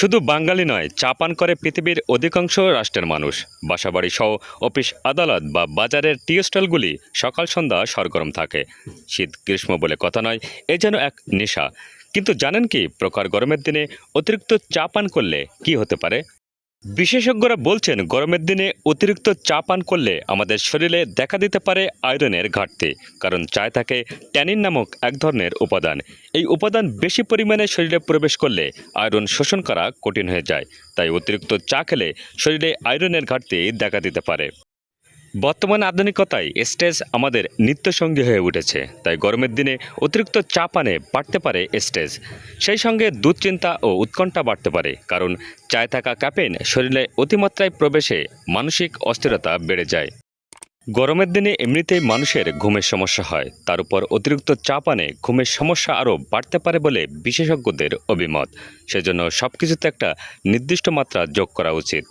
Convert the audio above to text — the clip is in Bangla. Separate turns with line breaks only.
শুধু বাঙালি নয় চা পান করে পৃথিবীর অধিকাংশ রাষ্ট্রের মানুষ। বাসাবাড়ি সহ অফিস, আদালত বা বাজারের টি স্টলগুলি সকাল সন্ধ্যা সরগরম থাকে। শীত, গ্রীষ্ম বলে কথা নয়, এ যেন এক নেশা। কিন্তু জানেন কি প্রকার গরমের দিনে অতিরিক্ত চা পান করলে কি হতে পারে? বিশেষজ্ঞরা বলছেন, গরমের দিনে অতিরিক্ত চা পান করলে আমাদের শরীরে দেখা দিতে পারে আয়রনের ঘাটতি, কারণ চায় থাকে ট্যানিন নামক এক ধরনের উপাদান। এই উপাদান বেশি পরিমাণে শরীরে প্রবেশ করলে আয়রন শোষণ করা কঠিন হয়ে যায়, তাই অতিরিক্ত চা খেলে শরীরে আয়রনের ঘাটতি দেখা দিতে পারে। বর্তমান আধুনিকতায় স্ট্রেস আমাদের নিত্যসঙ্গী হয়ে উঠেছে, তাই গরমের দিনে অতিরিক্ত চা পানে বাড়তে পারে স্ট্রেস সেই সঙ্গে দুশ্চিন্তা ও উৎকণ্ঠা বাড়তে পারে, কারণ চায় থাকা ক্যাফেন শরীরে অতিমাত্রায় প্রবেশে মানসিক অস্থিরতা বেড়ে যায়। গরমের দিনে এমনিতেই মানুষের ঘুমের সমস্যা হয়, তার উপর অতিরিক্ত চা পানে ঘুমের সমস্যা আরও বাড়তে পারে বলে বিশেষজ্ঞদের অভিমত। সেজন্য সব কিছুতে একটা নির্দিষ্ট মাত্রা যোগ করা উচিত।